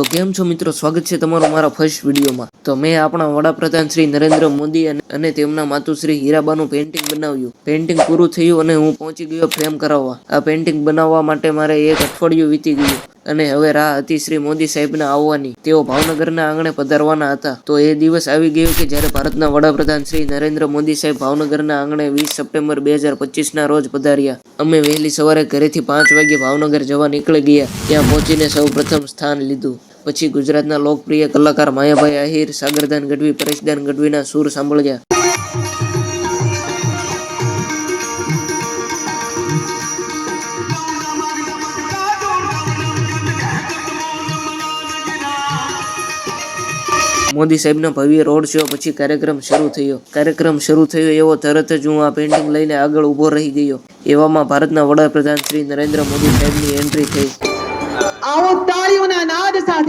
તો કેમ છો મિત્રો? સ્વાગત છે તમારું મારા ફર્સ્ટ વિડીયોમાં. તો મેં આપણા વડાપ્રધાન શ્રી નરેન્દ્ર મોદી અને તેમના માતુશ્રી હીરાબાનું પેઇન્ટિંગ બનાવ્યું. પેઇન્ટિંગ પૂરું થયું અને હું પહોંચી ગયો ફ્રેમ કરાવવા. આ પેઇન્ટિંગ બનાવવા માટે મારે એક અઠવાડિયું વીતી ગયું. અને હવે રાહ હતી શ્રી મોદી સાહેબના આવવાની. તેઓ ભાવનગરના આંગણે પધારવાના હતા. તો એ દિવસ આવી ગયો કે જ્યારે ભારતના વડાપ્રધાન શ્રી નરેન્દ્ર મોદી સાહેબ ભાવનગરના આંગણે વીસ સપ્ટેમ્બર બે હજાર પચીસના રોજ પધાર્યા. અમે વહેલી સવારે ઘરેથી પાંચ વાગે ભાવનગર જવા નીકળી ગયા. ત્યાં પહોંચીને સૌ પ્રથમ સ્થાન લીધું. પછી ગુજરાતના લોકપ્રિય કલાકાર માયાભાઈ આહિર, સાગરદાન ગઢવી, પરેશદાન ગઢવીના સૂર સાંભળ્યા. મોદી સાહેબના ભવ્ય રોડ શો પછી કાર્યક્રમ શરૂ થયો. કાર્યક્રમ શરૂ થયો એવો તરત જ હું આ પેઇન્ટિંગ લઈને આગળ ઊભો રહી ગયો. એવામાં ભારતના વડાપ્રધાન શ્રી નરેન્દ્ર મોદી સાહેબની એન્ટ્રી થઈ. આવો તાળીઓના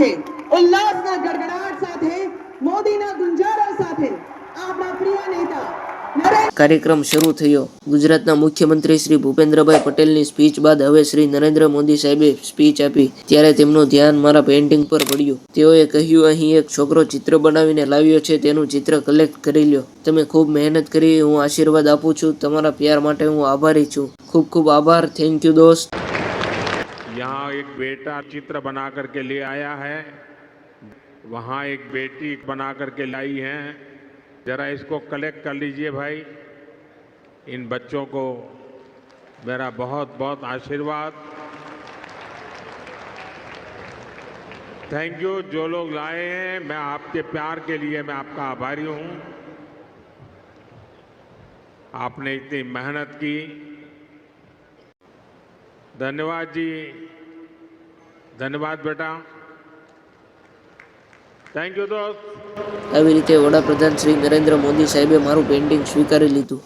સાથે, ઉલ્લાસના ગડગડાટ સાથે, મોદીના ગુંજારા સાથે આપણા પ્રિય નેતા કાર્યક્રમ શરૂ થયો. ગુજરાતના મુખ્યમંત્રી શ્રી ભૂપેન્દ્રભાઈ પટેલની સ્પીચ બાદ હવે શ્રી નરેન્દ્ર મોદી સાહેબે સ્પીચ આપી, ત્યારે તેમનું ધ્યાન મારા પેઇન્ટિંગ પર પડ્યું. તેઓએ કહ્યું, અહીં એક છોકરો ચિત્ર બનાવીને લાવ્યો છે, તેનું ચિત્ર કલેક્ટ કરી લ્યો. તમે ખૂબ મહેનત કરી, હું આશીર્વાદ આપું છું. તમારા પ્યાર માટે હું આભારી છું. ખૂબ ખૂબ આભાર. થેન્ક યુ દોસ્ત. यहाँ एक बेटा चित्र बना करके ले आया है। वहाँ एक बेटी बना करके लाई है। जरा इसको कलेक्ट कर लीजिए भाई। इन बच्चों को मेरा बहुत बहुत आशीर्वाद। थैंक यू जो लोग लाए हैं, मैं आपके प्यार के लिए मैं आपका आभारी हूँ। आपने इतनी मेहनत की। धन्यवाद जी धन्यवाद बेटा थैंक यू दोस्त આવી રીતે વડાપ્રધાન શ્રી નરેન્દ્ર મોદી સાહેબે મારું પેઇન્ટિંગ સ્વીકારી લીધું